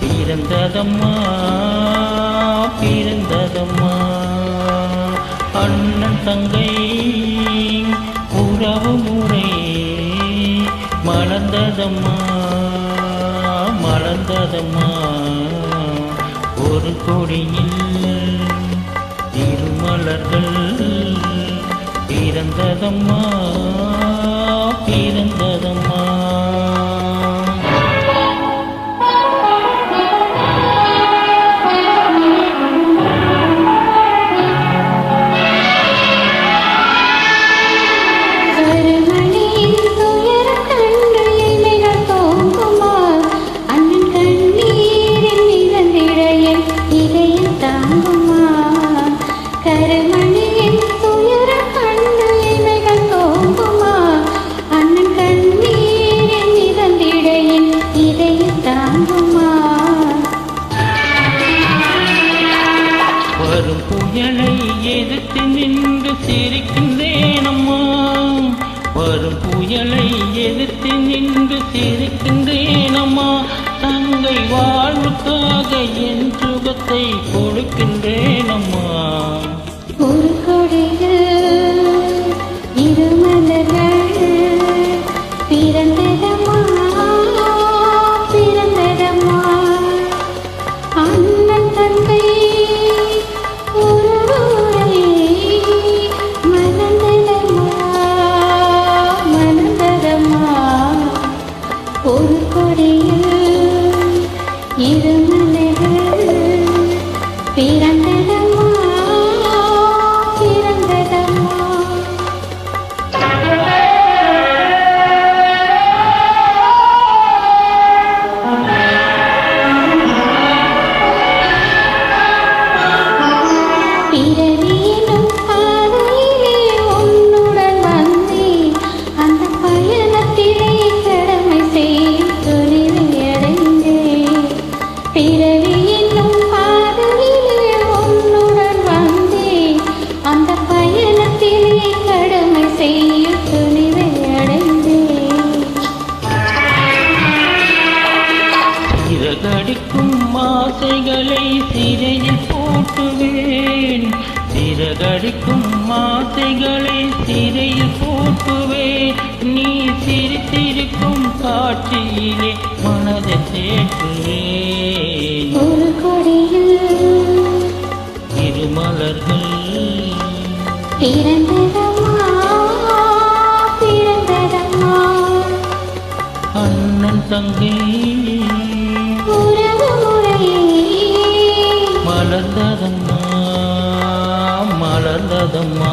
பிறந்ததம்மா பிறந்ததம்மா. அண்ணன் தங்கை உறவு முறை மலர்ந்ததம்மா மலர்ந்ததம்மா. ஒரு கொடியில் திருமலர்கள் பிறந்ததம்மா. இதயம் கருமணியின் துயரக் கண்டு இமைகள் தோங்குமா? அண்ணன் கண்ணீரில் மிதந்திட என் தாங்குமா வரும் புயலை எதிர்த்து நின்று சிரிக்கின்றேனம்மா வரும் பாசத்தை கொடுக்கின்றேன் அம்மா ஒரு கொடியில் இரு மலர்கள் பிறந்ததம்மா பிறந்ததம்மா. அண்ணன் தங்கை ஒரு கொடியில் இரு ஆசைகளை சிறையில் போட்டுவேன். சிறகடிக்கும் ஆசைகளை சிறையில் போட்டுவேன். நீ சிரித்திருக்கும் காட்சியிலே மனதை சேர்த்துவேன் ஒரு கொடியில் பிறந்ததம்மா. அண்ணன் தங்கை மலர்ந்ததம்மா மலர்ந்ததம்மா.